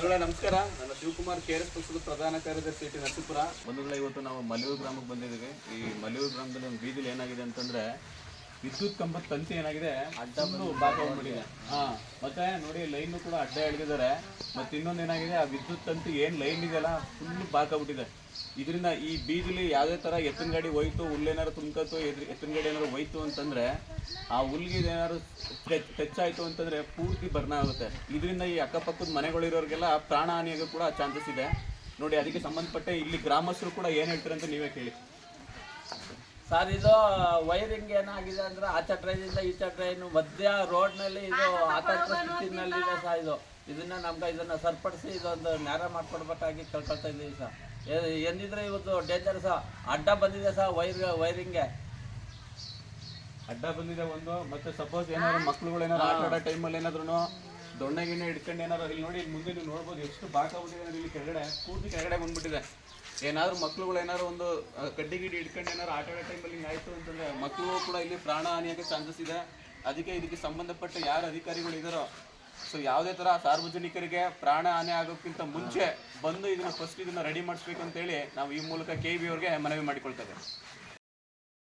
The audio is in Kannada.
ನಮಸ್ಕಾರ. ನನ್ನ ಶಿವಕುಮಾರ್ ಕೆ ಎಸ್ ಪಕ್ಷದ ಪ್ರಧಾನ ಕಾರ್ಯದರ್ಶಿ ಟಿ. ನರಸೀಪುರ. ಬಂಧುಗಳ ಇವತ್ತು ನಾವು ಮಲಿಯೂರು ಗ್ರಾಮಕ್ಕೆ ಬಂದಿದ್ದೀವಿ. ಈ ಮಲಿಯೂರು ಗ್ರಾಮದಲ್ಲಿ ಒಂದು ಬೀದಿಲಿ ಏನಾಗಿದೆ ಅಂತಂದ್ರೆ ವಿದ್ಯುತ್ ಕಂಬದ ತಂತಿ ಏನಾಗಿದೆ? ಅಡ್ಡ ಭಾಗ ಹೋಗ್ಬಿಟ್ಟಿದೆ. ಹಾ ಮತ್ತೆ ನೋಡಿ ಲೈನ್ ಕೂಡ ಅಡ್ಡ ಹಿಡಿದಿದ್ದಾರೆ ಮತ್ತೆ ಇನ್ನೊಂದು ಏನಾಗಿದೆ? ಆ ವಿದ್ಯುತ್ ತಂತಿ ಏನು ಲೈನ್ ಇದೆಯಲ್ಲ? ಫುಲ್ ಬಾಕಾಗ್ಬಿಟ್ಟಿದೆ ಇದರಿಂದ ಈ ಬೀದಿಲಿ ಯಾವುದೇ ತರ ಎತ್ತಿನ ಗಾಡಿ ಹೋಯ್ತು ಹುಲ್ಲೇನಾರು ತುಂಬ್ಕತ್ತು ಎತ್ತಿನ ಗಾಡಿ ಏನಾರು ಹೋಯ್ತು ಅಂತಂದ್ರೆ ಆ ಹುಲ್ಗಿದೇನಾರು ಏನಾದ್ರು ಟಚ್ ಆಯ್ತು ಅಂತಂದ್ರೆ ಪೂರ್ತಿ ಬರ್ನ ಆಗುತ್ತೆ. ಇದರಿಂದ ಈ ಅಕ್ಕಪಕ್ಕದ ಮನೆಗಳಿರೋರಿಗೆಲ್ಲ ಪ್ರಾಣ ಹಾನಿಯಾಗೂ ಕೂಡ ಚಾನ್ಸಸ್ ಇದೆ. ನೋಡಿ ಅದಕ್ಕೆ ಸಂಬಂಧಪಟ್ಟ ಇಲ್ಲಿ ಗ್ರಾಮಸ್ಥರು ಕೂಡ ಏನ್ ಹೇಳ್ತಾರೆ ಅಂತ ನೀವೇ ಕೇಳಿ. ಸರ್ ಇದು ವೈರಿಂಗ್ ಏನಾಗಿದೆ ಅಂದ್ರೆ ಆಚೆ ಟ್ರೈನಿಂದ ಈಚೆ ಟ್ರೈನ್ ಮಧ್ಯ ರೋಡ್ನಲ್ಲಿ ಇದು ಆತಂಕ ಸರ್ ಇದು. ಇದನ್ನ ನಮ್ಗೆ ಇದನ್ನ ಸರಿಪಡಿಸಿ ಇದೊಂದು ನ್ಯಾರ ಮಾಡ್ಕೊಡ್ಬೇಕಾಗಿ ಕೇಳ್ಕೊಳ್ತಾ ಇದ್ದೀವಿ ಸರ್. ಎಂದಿದ್ರೆ ಇವತ್ತು ಡೇಂಜರ್ ಸಹ ಅಡ್ಡ ಬಂದಿದೆ ಸಹ ವೈರ್ ವೈರಿಂಗ್ಗೆ ಅಡ್ಡ ಬಂದಿದೆ ಒಂದು ಮತ್ತೆ ಸಪೋಸ್ ಏನಾದ್ರು ಮಕ್ಳುಗಳು ಏನಾದ್ರು ಆಟ ಆಡೋ ಟೈಮಲ್ಲಿ ಏನಾದ್ರು ದೊಣ್ಣೆ ಗಿಣ್ಣೆ ಹಿಡ್ಕೊಂಡು ಏನಾದ್ರು ಇಲ್ಲಿ ನೋಡಿ ಇಲ್ಲಿ ಮುಂದೆ ನೀವು ನೋಡ್ಬೋದು ಎಷ್ಟು ಬಾಕಾಗ್ಬಿಟ್ಟಿದೆ ಅಂದ್ರೆ ಇಲ್ಲಿ ಕೆಳಗಡೆ ಪೂರ್ತಿ ಕೆಳಗಡೆ ಬಂದ್ಬಿಟ್ಟಿದೆ. ಏನಾದ್ರು ಮಕ್ಳುಗಳು ಏನಾದ್ರು ಒಂದು ಕಡ್ಡಿ ಗಿಡಿ ಹಿಡ್ಕೊಂಡು ಏನಾದ್ರು ಆಟ ಆಡೋ ಟೈಮಲ್ಲಿ ಹಿಂಗೆ ಆಯ್ತು ಅಂತಂದ್ರೆ ಮಕ್ಕಳು ಕೂಡ ಇಲ್ಲಿ ಪ್ರಾಣ ಹಾನಿಯಾಗೆ ಚಾನ್ಸಸ್ ಇದೆ. ಅದಕ್ಕೆ ಇದಕ್ಕೆ ಸಂಬಂಧಪಟ್ಟ ಯಾರು ಅಧಿಕಾರಿಗಳು ಇದಾರೋ ಸೊ ಯಾವುದೇ ತರ ಸಾರ್ವಜನಿಕರಿಗೆ ಪ್ರಾಣ ಹಾನಿ ಆಗೋಕ್ಕಿಂತ ಮುಂಚೆ ಬಂದು ಇದನ್ನ ಫಸ್ಟ್ ಇದನ್ನ ರೆಡಿ ಮಾಡಿಸ್ಬೇಕು ಅಂತೇಳಿ ನಾವು ಈ ಮೂಲಕ ಕೆ ಬಿ ಅವ್ರಿಗೆ ಮನವಿ ಮಾಡಿಕೊಳ್ತೇವೆ